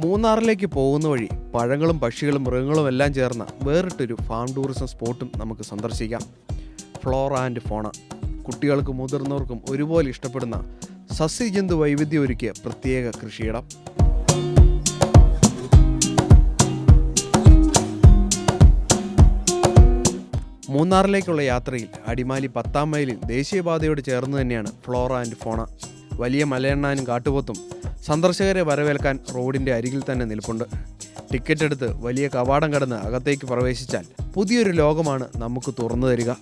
മൂന്നാറിലേക്ക് പോകുന്ന വഴി പഴങ്ങളും പക്ഷികളും മൃഗങ്ങളും എല്ലാം ചേർന്ന വേറിട്ടൊരു ഫാം ടൂറിസം സ്പോട്ടും നമുക്ക് സന്ദർശിക്കാം. ഫ്ലോറ ആൻഡ് ഫോണ കുട്ടികൾക്കും മുതിർന്നവർക്കും ഒരുപോലെ ഇഷ്ടപ്പെടുന്ന സസ്യജന്തു വൈവിധ്യം ഒരുക്കിയ പ്രത്യേക കൃഷിയിടം. മൂന്നാറിലേക്കുള്ള യാത്രയിൽ അടിമാലി പത്താം മൈലിൽ ദേശീയപാതയോട് ചേർന്ന് തന്നെയാണ് ഫ്ലോറ ആൻഡ് ഫോണ വലിയ മലയെണ്ണാനും കാട്ടുപോത്തും സന്ദർശകരെ വരവേൽക്കാൻ റോഡിന്റെ അരികിൽ തന്നെ നിൽപ്പുണ്ട്. ടിക്കറ്റ് എടുത്ത് വലിയ കവാടം കടന്ന് അകത്തേക്ക് പ്രവേശിച്ചാൽ പുതിയൊരു ലോകമാണ് നമുക്ക് തുറന്നു തരിക.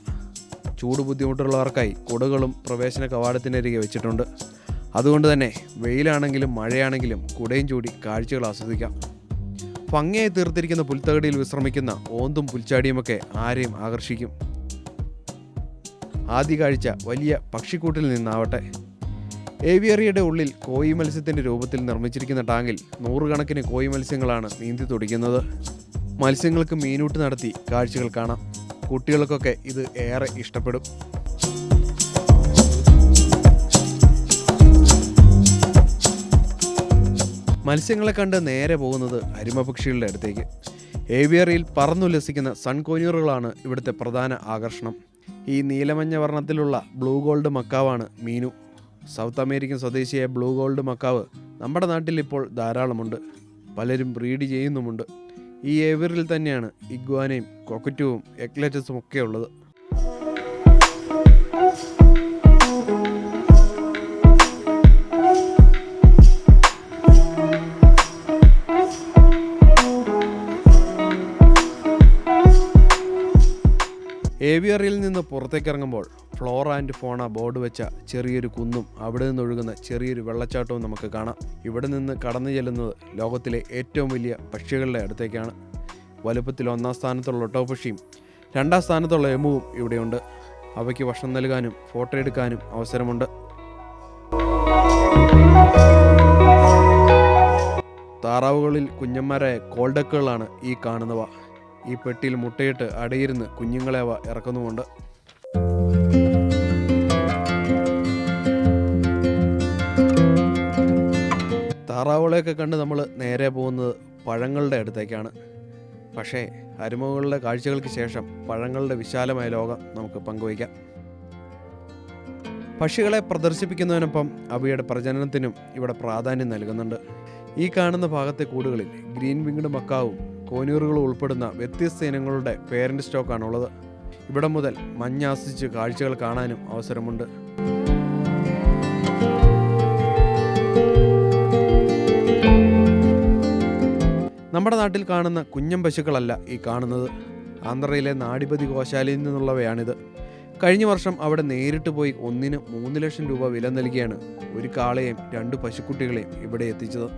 ചൂട് ബുദ്ധിമുട്ടുള്ളവർക്കായി കുടകളും പ്രവേശന കവാടത്തിനരികെ വെച്ചിട്ടുണ്ട്. അതുകൊണ്ട് തന്നെ വെയിലാണെങ്കിലും മഴയാണെങ്കിലും കുടയും ചൂടി കാഴ്ചകൾ ആസ്വദിക്കാം. ഭംഗിയായി തീർത്തിരിക്കുന്ന പുൽത്തകടിയിൽ വിശ്രമിക്കുന്ന ഓന്തും പുൽച്ചാടിയുമൊക്കെ ആരെയും ആകർഷിക്കും. ആദ്യ കാഴ്ച വലിയ പക്ഷിക്കൂട്ടിൽ നിന്നാവട്ടെ. ഏവിയറിയുടെ ഉള്ളിൽ കോയി മത്സ്യത്തിന്റെ രൂപത്തിൽ നിർമ്മിച്ചിരിക്കുന്ന ടാങ്കിൽ നൂറുകണക്കിന് കോയി മത്സ്യങ്ങളാണ് നീന്തി തുടിക്കുന്നത്. മത്സ്യങ്ങൾക്ക് മീനൂട്ട് നടത്തി കാഴ്ചകൾ കാണാം. കുട്ടികൾക്കൊക്കെ ഇത് ഏറെ ഇഷ്ടപ്പെടും. മത്സ്യങ്ങളെ കണ്ട് നേരെ പോകുന്നത് അരിമപക്ഷികളുടെ അടുത്തേക്ക്. ഏവിയറിയിൽ പറന്നുല്ലസിക്കുന്ന സൺകോനീറുകളാണ് ഇവിടുത്തെ പ്രധാന ആകർഷണം. ഈ നീലമഞ്ഞ വർണത്തിലുള്ള ബ്ലൂ ഗോൾഡ് മക്കാവാണ് മീനു. സൗത്ത് അമേരിക്കൻ സ്വദേശിയായ ബ്ലൂ ഗോൾഡ് മക്കാവ് നമ്മുടെ നാട്ടിൽ ഇപ്പോൾ ധാരാളമുണ്ട്. പലരും ബ്രീഡ് ചെയ്യുന്നുമുണ്ട്. ഈ ഏവറിൽ തന്നെയാണ് ഇഗ്വാനയും കൊക്കറ്റുവും എക്ലറ്റസും ഒക്കെ ഉള്ളത്. ഏവിയറിയിൽ നിന്ന് പുറത്തേക്ക് ഫ്ലോറ ആൻഡ് ഫോണ ബോർഡ് വെച്ച ചെറിയൊരു കുന്നും അവിടെ നിന്നൊഴുകുന്ന ചെറിയൊരു വെള്ളച്ചാട്ടവും നമുക്ക് കാണാം. ഇവിടെ നിന്ന് കടന്നു ചെല്ലുന്നത് ലോകത്തിലെ ഏറ്റവും വലിയ പക്ഷികളുടെ അടുത്തേക്കാണ്. വലുപ്പത്തിൽ ഒന്നാം സ്ഥാനത്തുള്ള ഒട്ടോ പക്ഷിയും രണ്ടാം സ്ഥാനത്തുള്ള എമുവും ഇവിടെയുണ്ട്. അവയ്ക്ക് ഭക്ഷണം നൽകാനും ഫോട്ടോ എടുക്കാനും അവസരമുണ്ട്. താറാവുകളിൽ കുഞ്ഞന്മാരായ കോൾഡക്കുകളാണ് ഈ കാണുന്നവ. ഈ പെട്ടിയിൽ മുട്ടയിട്ട് അടയിരുന്ന് കുഞ്ഞുങ്ങളെ അവ ഇറക്കുന്നുമുണ്ട്. താറാവുകളെയൊക്കെ കണ്ട് നമ്മൾ നേരെ പോകുന്നത് പഴങ്ങളുടെ അടുത്തേക്കാണ്. പക്ഷേ അരുമകളുടെ കാഴ്ചകൾക്ക് ശേഷം പഴങ്ങളുടെ വിശാലമായ ലോകം നമുക്ക് പങ്കുവയ്ക്കാം. പക്ഷികളെ പ്രദർശിപ്പിക്കുന്നതിനൊപ്പം അവയുടെ പ്രജനനത്തിനും ഇവിടെ പ്രാധാന്യം നൽകുന്നുണ്ട്. ഈ കാണുന്ന ഭാഗത്തെ കൂടുകളിൽ ഗ്രീൻ വിങ്ഡ് മക്കാവും കോനൂറുകളും ഉൾപ്പെടുന്ന വ്യത്യസ്ത ഇനങ്ങളുടെ പേരന്റ് സ്റ്റോക്കാണുള്ളത്. ഇവിടെ മുതൽ മഞ്ഞ് ആസ്വദിച്ച് കാഴ്ചകൾ കാണാനും അവസരമുണ്ട്. നമ്മുടെ നാട്ടിൽ കാണുന്ന കുഞ്ഞൻ പശുക്കളല്ല ഈ കാണുന്നത്. ആന്ധ്രയിലെ നാടിപതി ഗോശാലയിൽ നിന്നുള്ളവയാണിത്. കഴിഞ്ഞ വർഷം അവിടെ നേരിട്ട് പോയി ഒന്നിന് മൂന്ന് ലക്ഷം രൂപ വില നൽകിയാണ് ഒരു കാളയെയും രണ്ട് പശുക്കുട്ടികളെയും ഇവിടെ എത്തിച്ചത്.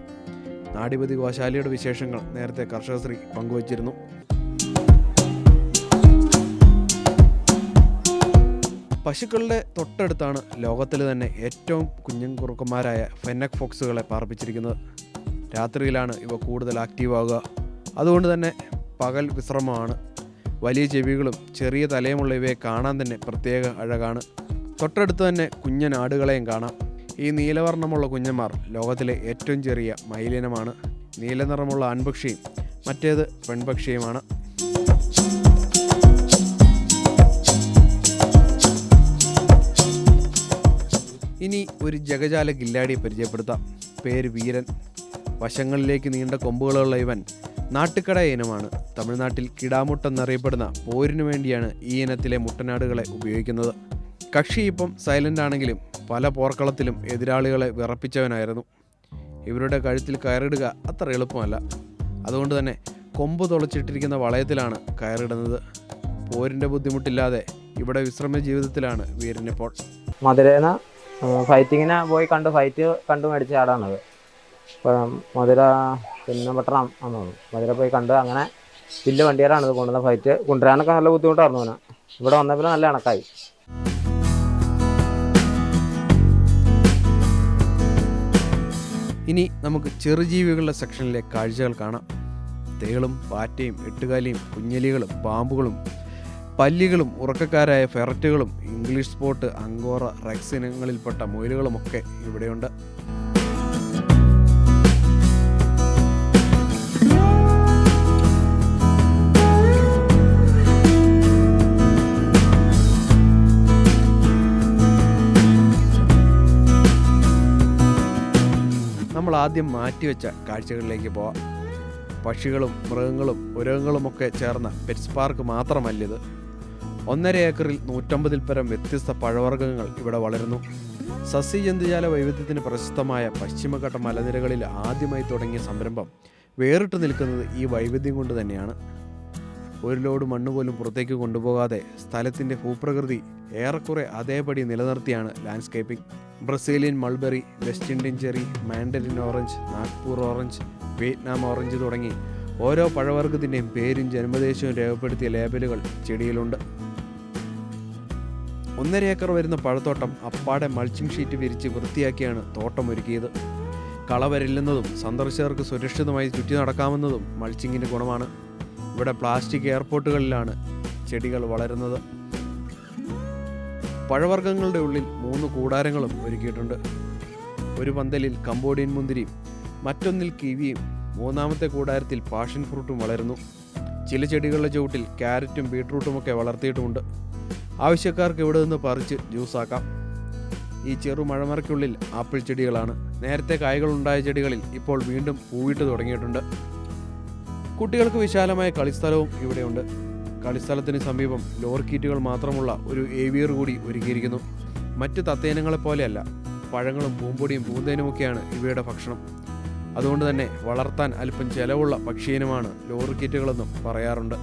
നാടിപതി ഗോശാലയുടെ വിശേഷങ്ങൾ നേരത്തെ കർഷകശ്രീ പങ്കുവച്ചിരുന്നു. പശുക്കളുടെ തൊട്ടടുത്താണ് ലോകത്തിൽ തന്നെ ഏറ്റവും കുഞ്ഞൻ കുറുക്കന്മാരായ ഫെന്നക് ഫോക്സുകളെ പാർപ്പിച്ചിരിക്കുന്നത്. രാത്രിയിലാണ് ഇവ കൂടുതൽ ആക്റ്റീവ് ആവുക അതുകൊണ്ട് തന്നെ പകൽ വിശ്രമമാണ്. വലിയ ചെവികളും ചെറിയ തലയുമുള്ള ഇവയെ കാണാൻ തന്നെ പ്രത്യേക അഴകാണ്. തൊട്ടടുത്ത് തന്നെ കുഞ്ഞൻ ആടുകളെയും കാണാം. ഈ നീലവർണമുള്ള കുഞ്ഞന്മാർ ലോകത്തിലെ ഏറ്റവും ചെറിയ മയിലിനമാണ് നീലനിറമുള്ള ആൺപക്ഷിയും മറ്റേത് പെൺപക്ഷിയുമാണ്. ഇനി ഒരു ജഗജാല ഗില്ലാടിയെ പരിചയപ്പെടുത്താം. പേര് വീരൻ. വശങ്ങളിലേക്ക് നീണ്ട കൊമ്പുകളുള്ള ഇവൻ നാട്ടുകട ഇനമാണ്. തമിഴ്നാട്ടിൽ കിടാമുട്ടെന്നറിയപ്പെടുന്ന പോരിനു വേണ്ടിയാണ് ഈ ഇനത്തിലെ മുട്ടനാടുകളെ ഉപയോഗിക്കുന്നത്. കക്ഷി ഇപ്പം സൈലന്റ് ആണെങ്കിലും പല പോർക്കളത്തിലും എതിരാളികളെ വിറപ്പിച്ചവനായിരുന്നു. ഇവരുടെ കഴുത്തിൽ കയറിടുക അത്ര എളുപ്പമല്ല. അതുകൊണ്ട് തന്നെ കൊമ്പ് തുളച്ചിട്ടിരിക്കുന്ന വളയത്തിലാണ് കയറിടുന്നത്. പോരിന്റെ ബുദ്ധിമുട്ടില്ലാതെ ഇവിടെ വിശ്രമ ജീവിതത്തിലാണ് വീരനിപ്പോൾ. മധുരേന ഫൈറ്റിങ്ങിനെ പോയി കണ്ട് ഫൈറ്റ് കണ്ടു മേടിച്ച ആടാണത് മധുര പിന്നെ പട്ടണം ആണ് തോന്നുന്നു. മധുര പോയി കണ്ട് അങ്ങനെ വലിയ വണ്ടിയാരാണ് ഇത് കൊണ്ടുവന്ന ഫൈറ്റ് കൊണ്ടുവരാനൊക്കെ നല്ല ബുദ്ധിമുട്ടായിരുന്നു അവന് ഇവിടെ വന്നപ്പോൾ നല്ല കണക്കായി. ഇനി നമുക്ക് ചെറുജീവികളുടെ സെക്ഷനിലെ കാഴ്ചകൾ കാണാം. തേളും പാറ്റയും എട്ടുകാലിയും കുഞ്ഞലികളും പാമ്പുകളും പല്ലികളും ഉറക്കക്കാരായ ഫെററ്റുകളും ഇംഗ്ലീഷ് സ്പോട്ട് അങ്കോറ റെക്സ് ഇനങ്ങളിൽപ്പെട്ട മുയലുകളുമൊക്കെ ഇവിടെയുണ്ട്. ആദ്യം മാറ്റിവെച്ച കാഴ്ചകളിലേക്ക് പോവാം. പക്ഷികളും മൃഗങ്ങളും ഉരകങ്ങളുമൊക്കെ ചേർന്ന പെറ്റ്സ് പാർക്ക് മാത്രമല്ലിത്. ഒന്നര ഏക്കറിൽ നൂറ്റമ്പതിൽ പരം വ്യത്യസ്ത പഴവർഗങ്ങൾ ഇവിടെ വളരുന്നു. സസ്യജന്തുജാല വൈവിധ്യത്തിന് പ്രശസ്തമായ പശ്ചിമഘട്ട മലനിരകളിൽ ആദ്യമായി തുടങ്ങിയ സംരംഭം വേറിട്ട് നിൽക്കുന്നത് ഈ വൈവിധ്യം കൊണ്ട് തന്നെയാണ്. ഒരു ലോഡ് മണ്ണ് പോലും പുറത്തേക്ക് കൊണ്ടുപോകാതെ സ്ഥലത്തിന്റെ ഭൂപ്രകൃതി ഏറെക്കുറെ അതേപടി നിലനിർത്തിയാണ് landscaping Brazilian mulberry West Indian cherry mandarin orange Nagpur orange Vietnam orange തുടങ്ങി ഓരോ പഴവർഗത്തിന്റെയും പേരും ജന്മദേശവും രേഖപ്പെടുത്തിയ ലേബലുകൾ ചെടിയിലുണ്ട്. ഒന്നര ഏക്കർ വരുന്ന പഴത്തോട്ടം അപ്പാടെ മൾച്ചിങ് ഷീറ്റ് വിരിച്ച് വൃത്തിയാക്കിയാണ് തോട്ടം ഒരുക്കിയത് കളവരില്ലെന്നതും സന്ദർശകർക്ക് സുരക്ഷിതമായി ചുറ്റി നടക്കാമെന്നതും മൾച്ചിങ്ങിന്റെ ഗുണമാണ്. ഇവിടെ പ്ലാസ്റ്റിക് എയർപോർട്ടുകളിലാണ് ചെടികൾ വളരുന്നത്. പഴവർഗങ്ങളുടെ ഉള്ളിൽ മൂന്ന് കൂടാരങ്ങളും ഒരുക്കിയിട്ടുണ്ട്. ഒരു പന്തലിൽ കംബോഡിയൻ മുന്തിരിയും മറ്റൊന്നിൽ കിവിയും മൂന്നാമത്തെ കൂടാരത്തിൽ പാഷൻ ഫ്രൂട്ടും വളരുന്നു. ചില ചെടികളുടെ ചുവട്ടിൽ ക്യാരറ്റും ബീട്രൂട്ടും ഒക്കെ വളർത്തിയിട്ടുമുണ്ട്. ആവശ്യക്കാർക്ക് ഇവിടെ നിന്ന് പറിച്ച് ജ്യൂസാക്കാം ഈ ചെറു മഴമറയ്ക്കുള്ളിൽ ആപ്പിൾ ചെടികളാണ്. നേരത്തെ കായ്കളുണ്ടായ ചെടികളിൽ ഇപ്പോൾ വീണ്ടും പൂവിട്ട് തുടങ്ങിയിട്ടുണ്ട്. കുട്ടികൾക്ക് വിശാലമായ കളിസ്ഥലവും ഇവിടെയുണ്ട്. കളിസ്ഥലത്തിന് സമീപം ലോർക്കീറ്റുകൾ മാത്രമുള്ള ഒരു ഏവിയർ കൂടി ഒരുക്കിയിരിക്കുന്നു. മറ്റ് തത്തേനങ്ങളെ പോലെയല്ല പഴങ്ങളും പൂമ്പൊടിയും പൂന്തേനുമൊക്കെയാണ് ഇവയുടെ ഭക്ഷണം. അതുകൊണ്ട് തന്നെ വളർത്താൻ അല്പം ചെലവുള്ള പക്ഷീനമാണ് കീറ്റുകളെന്നും പറയാറുണ്ട്.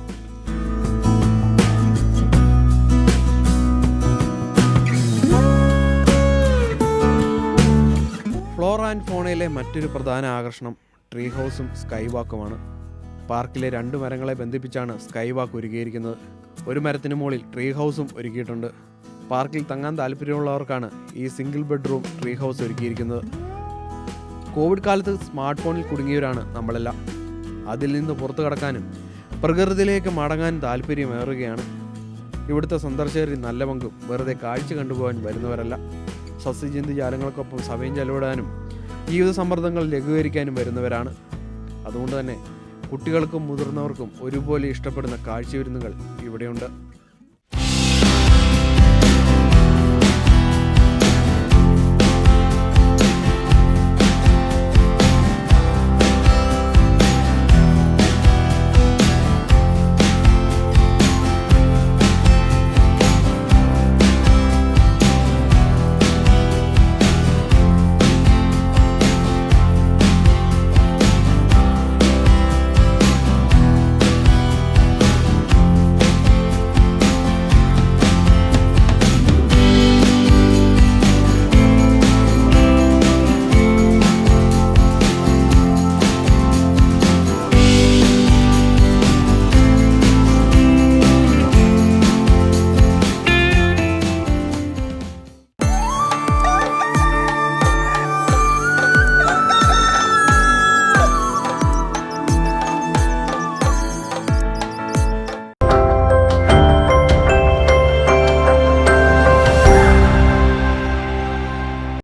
ഫ്ലോർ ആൻഡ് ഫോണയിലെ മറ്റൊരു പ്രധാന ആകർഷണം ട്രീ ഹൗസും സ്കൈ വാക്കുമാണ്. പാർക്കിലെ രണ്ട് മരങ്ങളെ ബന്ധിപ്പിച്ചാണ് സ്കൈ വാക്ക് ഒരുക്കിയിരിക്കുന്നത്. ഒരു മരത്തിന് മുകളിൽ ട്രീ ഹൗസും ഒരുക്കിയിട്ടുണ്ട്. പാർക്കിൽ തങ്ങാൻ താല്പര്യമുള്ളവർക്കാണ് ഈ സിംഗിൾ ബെഡ്റൂം ട്രീ ഹൗസ് ഒരുക്കിയിരിക്കുന്നത്. കോവിഡ് കാലത്ത് സ്മാർട്ട് ഫോണിൽ കുടുങ്ങിയവരാണ് നമ്മളെല്ലാം. അതിൽ നിന്ന് പുറത്തു കടക്കാനും പ്രകൃതിയിലേക്ക് മടങ്ങാനും താല്പര്യമേറുകയാണ്. ഇവിടുത്തെ സന്ദർശകരിൽ നല്ല പങ്കും വെറുതെ കാഴ്ച കണ്ടുപോകാൻ വരുന്നവരല്ല. സസ്യജന്തു ജാലങ്ങൾക്കൊപ്പം സമയം ചെലവിടാനും ജീവിത സമ്മർദ്ദങ്ങൾ ലഘൂകരിക്കാനും വരുന്നവരാണ്. അതുകൊണ്ട് തന്നെ കുട്ടികൾക്കും മുതിർന്നവർക്കും ഒരുപോലെ ഇഷ്ടപ്പെടുന്ന കാഴ്ചവിരുന്നുകൾ ഇവിടെയുണ്ട്.